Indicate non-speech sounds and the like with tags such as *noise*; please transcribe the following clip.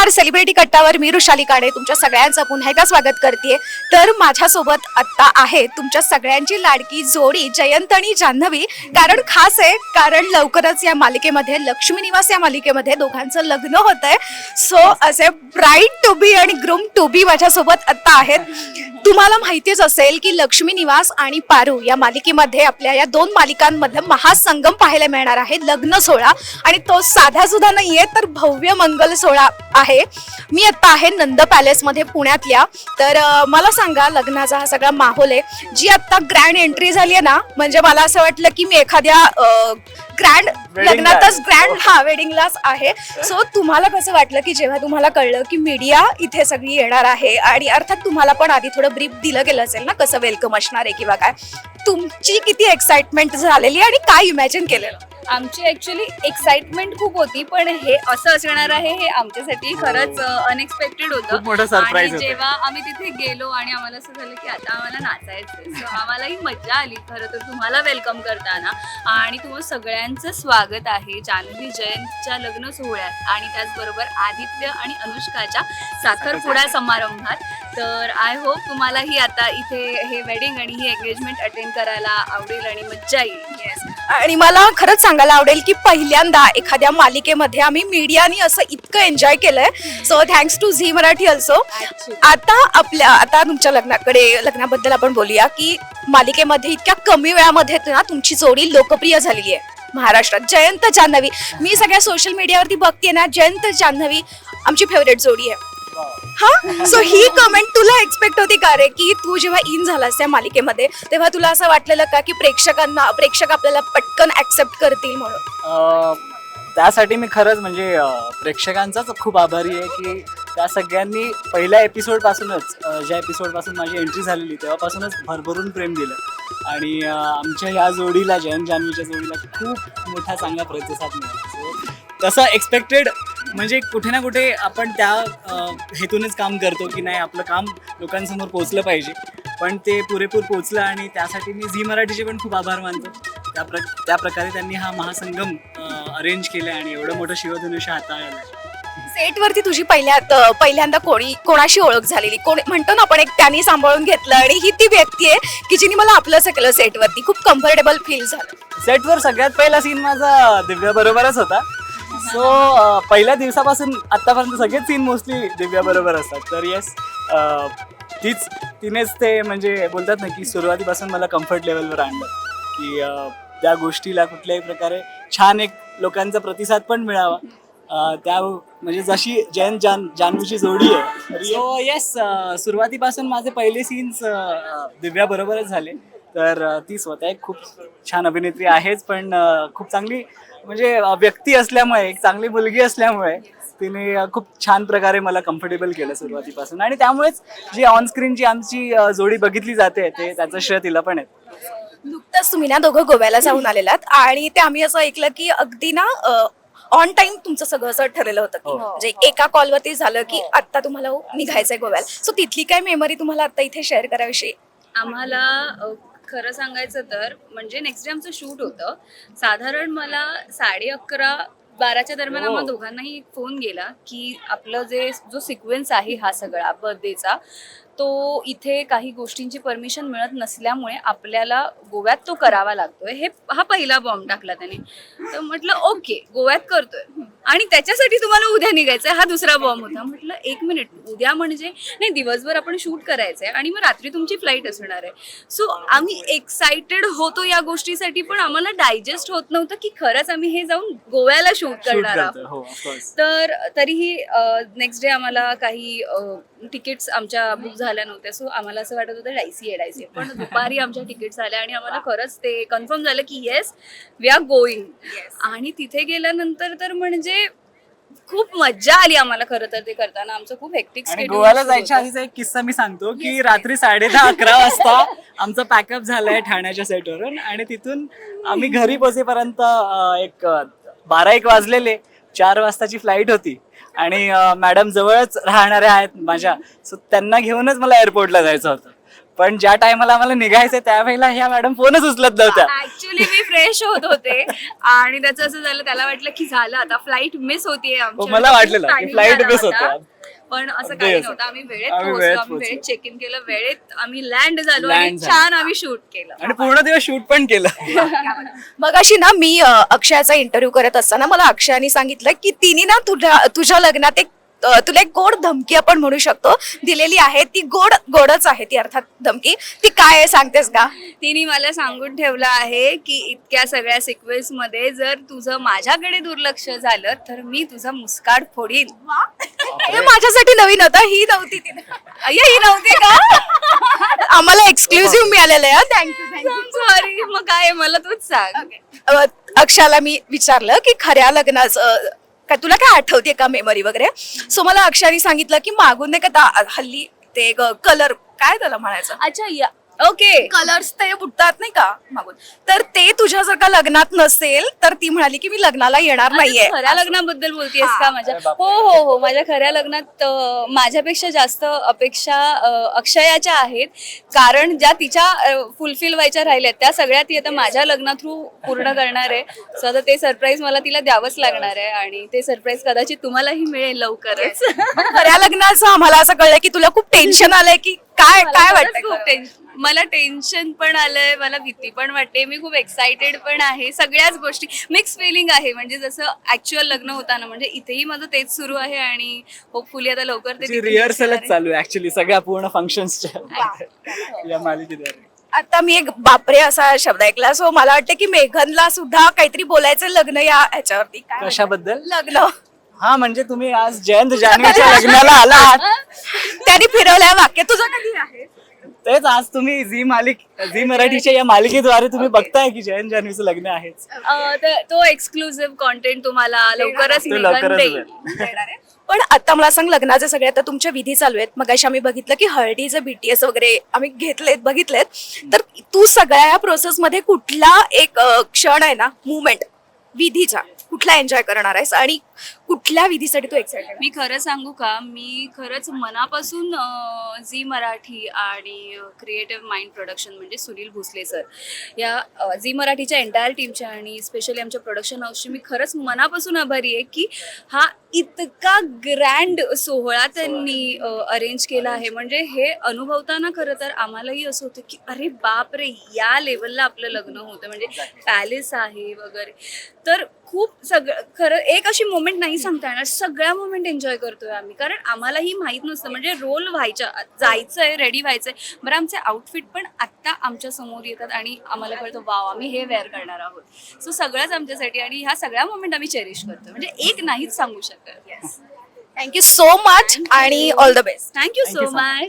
नमस्कार. सेलिब्रिटी कट्टावर मी रुशाली काडे तुमच्या सगळ्यांचं पुन्हा एकदा स्वागत करते तर माझ्यासोबत आत्ता आहे तुमच्या सगळ्यांची लाडकी जोडी जयंत आणि जान्हवी. कारण खास आहे कारण लवकरच या मालिकेमध्ये लक्ष्मी निवास या मालिकेमध्ये दोघांचं लग्न होत आहे सो असे ब्राईट टू बी आणि ग्रूम टू बी माझ्यासोबत आत्ता आहेत. तुम्हाला माहितीच असेल की लक्ष्मी निवास आणि पारू या मालिकेमध्ये आपल्या या दोन मालिकांमधलं महासंगम पाहायला मिळणार आहे लग्न सोहळा. आणि तो साधा सुद्धा नाहीये तर भव्य मंगल सोहळा आहे. मी आता आहे नंद पॅलेसमध्ये पुण्यातल्या. तर मला सांगा लग्नाचा हा सगळा माहोल आहे. जी आता ग्रँड एंट्री झाली आहे ना म्हणजे मला असं वाटलं की मी एखाद्या ग्रँड Wedding लग्नातच ला. ग्रँड हा वेडिंगलाच आहे सो तुम्हाला कसं वाटलं की जेव्हा तुम्हाला कळलं की मीडिया इथे सगळी येणार आहे आणि अर्थात तुम्हाला पण आधी थोडं ब्रीफ दिलं गेलं असेल ना कसं वेलकम असणार आहे किंवा काय तुमची किती एक्साइटमेंट झालेली आणि काय इमॅजिन केलेलं आमची ऍक्च्युली एक्साइटमेंट खूप होती पण हे असं असणार आहे हे आमच्यासाठी खरंच अनएक्सपेक्टेड खूप होतं. मोठं आणि होतं. जेव्हा आम्ही तिथे गेलो आणि आम्हाला असं झालं की आता आम्हाला नाचायचं सो आम्हालाही मजा आली. खरं तर तुम्हाला वेलकम करताना. आणि तुम्हाला सगळ्यांचं स्वागत आहे जान्हवी जयंतच्या लग्न सोहळ्यात. आणि त्याचबरोबर आदित्य आणि अनुष्काच्या साखरपुडा समारंभात. तर आय होप तुम्हालाही आता इथे हे वेडिंग आणि ही एंगेजमेंट अटेंड करायला आवडेल आणि मज्जा येईल. येस आणि मला खरंच सांगायला आवडेल की पहिल्यांदा एखाद्या मालिकेमध्ये आम्ही मीडियानी असं इतकं एन्जॉय केलंय. So thanks to Zee Marathi also आता आपल्या आता तुमच्या लग्नाकडे लग्नाबद्दल आपण बोलूया की मालिकेमध्ये इतक्या कमी वेळामध्ये ना तुमची जोडी लोकप्रिय झालेली आहे. महाराष्ट्रात जयंत जान्हवी. मी सगळ्या सोशल मीडियावरती बघते ना जयंत जान्हवी आमची फेवरेट जोडी आहे. हा? सो ही कमेंट तुला एक्सपेक्ट होती का रे की तू जेव्हा इन झालास त्या मालिकेमध्ये तेव्हा तुला असं वाटलेलं का की प्रेक्षकांना प्रेक्षक आपल्याला पटकन ऍक्सेप्ट करतील म्हणून? अं, त्यासाठी मी खरंच म्हणजे अं, प्रेक्षकांचाच खूप आभारी आहे की त्या सगळ्यांनी पहिल्या एपिसोड पासूनच अं, ज्या एपिसोडपासून माझी एंट्री झालेली तेव्हापासूनच भरभरून प्रेम दिलं. आणि अं, आमच्या या जोडीला जयंत जान्हवीच्या जोडीला खूप मोठा चांगला प्रतिसाद मिळाला. So, तसं एक्सपेक्टेड म्हणजे कुठे ना कुठे आपण त्या हेतूनच काम करतो की नाही आपलं काम लोकांसमोर पोहोचलं पाहिजे. पण ते पुरेपूर पोहोचलं आणि त्यासाठी मी झी मराठीचे पण खूप आभार मानतो. त्या प्र त्या प्रकारे त्यांनी हा महासंगम अरेंज केला आणि एवढं मोठं शिवधनुष्य हाताळलं सेटवरती तुझी पहिल्या त- पहिल्यांदा कोणी कोणाशी ओळख झालेली? कोणी म्हणतो ना आपण एक त्यांनी सांभाळून घेतलं आणि ही ती व्यक्ती आहे की जिने मला आपलंसं केलं सेटवरती खूप कम्फर्टेबल फील झालं. सेटवर सगळ्यात पहिला सीन माझा दिव्या बरोबरच होता. सो पहिल्या दिवसापासून आतापर्यंत सगळेच सीन मोस्टली दिव्या बरोबर असतात. तर येस तीच तिनेच ते म्हणजे बोलतात ना की सुरुवातीपासून मला कम्फर्ट लेवलवर आणलं. की अं, त्या गोष्टीला कुठल्याही प्रकारे छान एक लोकांचा प्रतिसाद पण मिळावा. त्या म्हणजे जशी जयंत जान जान्हवीची जोडी आहे सो येस सुरुवातीपासून माझे पहिले सीन्स दिव्या बरोबरच झाले. तर ती स्वतः एक खूप छान अभिनेत्री आहेच पण खूप चांगली म्हणजे व्यक्ती असल्यामुळे एक चांगली मुलगी असल्यामुळे तिने खूप छान प्रकारे मला कम्फर्टेबल केलं सुरुवातीपासून. आणि त्यामुळेच जी ऑनस्क्रीनची आमची अं, जोडी बघितली जाते ते त्याचं श्रेय तिला पण आहे. नुकतंच तुम्ही ना दोघं गोव्याला जाऊन आलेलात आणि ते आम्ही असं ऐकलं की अगदी ना ऑन टाइम तुमचं सगळं असं ठरलेलं होतं. की हो. म्हणजे एका कॉलवरती झालं की आता तुम्हाला हो, निघायचंय गोव्याला. सो तिथली काय मेमरी तुम्हाला आता इथे शेअर कराविषयी? आम्हाला खरं सांगायचं तर म्हणजे नेक्स्ट डे आमचं शूट होतं साधारण मला साडे अकरा बाराच्या दरम्यान हो. आम्हाला दोघांनाही एक फोन गेला की आपलं जे जो सिक्वेन्स आहे हा सगळा बर्थडेचा तो इथे काही गोष्टींची परमिशन मिळत नसल्यामुळे आपल्याला गोव्यात तो करावा लागतोय. हे हा पहिला बॉम्ब टाकला त्याने. तर म्हटलं ओके गोव्यात करतोय. आणि त्याच्यासाठी तुम्हाला उद्या निघायचंय हा दुसरा बॉम्ब होता. म्हटलं एक मिनिट उद्या म्हणजे नाही दिवसभर आपण शूट करायचंय आणि मग रात्री तुमची फ्लाईट असणार आहे. सो आम्ही एक्साइटेड होतो या गोष्टीसाठी पण आम्हाला डायजेस्ट होत नव्हतं की खरंच आम्ही हे जाऊन गोव्याला शूट करणार आहोत. हो तर तरीही नेक्स्ट डे आम्हाला काही तिकीट्स आमच्या बुक झाल्या नव्हत्या. सो आम्हाला असं वाटत होतं डायसी आहे डायसी आहे. पण दुपारी आमच्या तिकीट्स आल्या आणि आम्हाला खरंच ते कन्फर्म झालं की येस वी आर गोईंग आणि तिथे गेल्यानंतर तर म्हणजे खूप मज्जा आली आम्हाला खरं तर ते करताना. आमचं खूप हेक्टिक आणि गोव्याला जायच्या आधीचा एक किस्सा मी सांगतो की रात्री साडे दहा अकरा वाजता आमचं पॅकअप झालंय ठाण्याच्या सेटवरून आणि तिथून आम्ही घरी पोहोचेपर्यंत अं, एक बारा एक वाजलेले. चार वाजताची फ्लाईट होती. आणि मॅडम जवळच राहणाऱ्या आहेत माझ्या सो त्यांना घेऊनच मला एअरपोर्टला जायचं होतं पण ज्या टायमाला आम्हाला निघायचं त्यावेळेला ह्या मॅडम फोनच उचलत नव्हत्या ऍक्च्युली मी फ्रेश होत होते आणि त्याचं असं झालं त्याला वाटलं की झालं आता फ्लाईट मिस होतीये आमची. हो, मला वाटलेलं की Timing flight झाला miss होता. होते. पण असं काही असं. नव्हतं आम्ही वेळेत आम्ही पोहोचलो आम्ही वेळेत. चेक इन केलं वेळेत आम्ही लँड झालो आणि Land झालो. छान आम्ही शूट केलं आणि पूर्ण दिवस शूट पण केलं *laughs* मग अशी ना मी अ, अक्षयाचा इंटरव्ह्यू करत असताना मला अक्षयाने सांगितलं की तिने ना तुझ्या तुझ्या लग्नात एक तुला एक गोड धमकी आपण म्हणू शकतो. दिलेली आहे. ती गोड गोडच आहे ती अर्थात धमकी. ती काय आहे सांगतेस का? तिने मला सांगून ठेवलं आहे की इतक्या सगळ्या सिक्वेन्समध्ये जर तुझं माझ्याकडे दुर्लक्ष झालं तर मी तुझा मुस्काड फोडीन. हे माझ्यासाठी नवीन होतं. ही नव्हती तिने अय्या, ही नव्हती का? आम्हाला एक्सक्लुझिव्ह मिळालेलं आहे थँक्यू सॉरी मग काय मला तूच सांग. अ, अक्षयाला मी विचारलं की खऱ्या लग्नाचं का तुला काय आठवते का मेमरी वगैरे? सो मला अक्षराने सांगितलं की मागून नाही का ता- हल्ली ते कलर काय त्याला म्हणायचं? अच्छा या ओके कलर्स ते बुडतात नाही का? मागून. तर ते तुझ्या जर का लग्नात नसेल तर ती म्हणाली की मी लग्नाला येणार नाहीये. खऱ्या लग्नाबद्दल बोलतेस हा. का माझ्या. हो हो हो. माझ्या खऱ्या लग्नात अं, माझ्यापेक्षा जास्त अपेक्षा अं, अक्षयाच्या आहेत. कारण ज्या तिच्या फुलफिल व्हायच्या राहिल्यात त्या सगळ्या ती आता माझ्या लग्ना थ्रू पूर्ण करणार आहे. सो आता ते सरप्राईज मला तिला द्यावंच लागणार आहे आणि ते सरप्राईज कदाचित तुम्हालाही मिळेल लवकरच. खऱ्या लग्नाचं आम्हाला असं कळलं की तुला खूप टेन्शन आलंय की काय काय वाटतंय खूप? टेन्शन मला टेन्शन पण आलंय मला भीती पण वाटते मी खूप एक्साइटेड पण आहे सगळ्याच गोष्टी. मिक्स फिलिंग आहे म्हणजे जसं ऍक्च्युअल लग्न होताना म्हणजे इथेही माझं तेच सुरू आहे आणि होपफुली आता लवकर ते रिहर्सलच. चालू आहे ऍक्च्युली सगळ्या पूर्ण फंक्शन्सच्या या मालिकेद्वारे. आता मी एक बापरे असा शब्द ऐकला सो मला वाटतं की मेघनला सुद्धा काहीतरी बोलायचं लग्न या ह्याच्यावरती. काय? कशाबद्दल? लग्न. हा म्हणजे तुम्ही आज जयंत जान्हवीच्या लग्नाला आलात? *laughs* त्यांनी फिरवलंय वाक्य तुझं कधी आहे? तेच आज तुम्ही झी मालिक झी मराठीच्या या मालिकेद्वारे तुम्ही बघताय की जयंत जान्हवीचं लग्न आहेच. अं, तर तो एक्सक्लुझिव्ह कॉन्टेंट तुम्हाला लवकरच तो निघन लवकरच देईल. *laughs* पण आता मला सांग लग्नाचे सगळे आता तुमच्या विधी चालू आहेत. मग अशी आम्ही बघितलं की हळदीचे बीटीएस वगैरे आम्ही घेतलेत बघितलेत. तर तू सगळ्या या प्रोसेस मध्ये कुठला एक अ, क्षण आहे ना मुवमेंट विधीचा कुठला एन्जॉय करणार आहेस? आणि कुठल्या विधीसाठी तू एक्साइटेड मी खरं सांगू का? मी खरंच मनापासून अं, झी मराठी आणि क्रिएटिव्ह माइंड प्रोडक्शन म्हणजे सुनील भोसले सर या अं, झी मराठीच्या एंटायर टीमच्या आणि स्पेशली आमच्या प्रोडक्शन हाऊसची मी खरंच मनापासून आभारी आहे की हा इतका ग्रँड सोहळा त्यांनी अरेंज केला आहे. म्हणजे हे अनुभवताना खरं तर आम्हालाही असं होतं की अरे बाप रे या लेवलला आपलं लग्न होतं. म्हणजे पॅलेस आहे वगैरे. तर खूप सगळं खरं एक अशी मोमेंट नाही सांगता येणार सगळ्या मोमेंट एन्जॉय करतोय आम्ही. कारण आम्हालाही माहीत नसतं. म्हणजे रोल व्हायच्या जायचंय रेडी व्हायचंय. बरं आमचे आउटफिट पण आत्ता आमच्यासमोर येतात आणि आम्हाला कळतं वाव आम्ही हे वेअर करणार आहोत. सो सगळंच आमच्यासाठी आणि ह्या सगळ्या मोमेंट आम्ही चेरिश करतो म्हणजे एक नाहीच सांगू शकत. थँक्यू सो मच आणि all the best thank you so much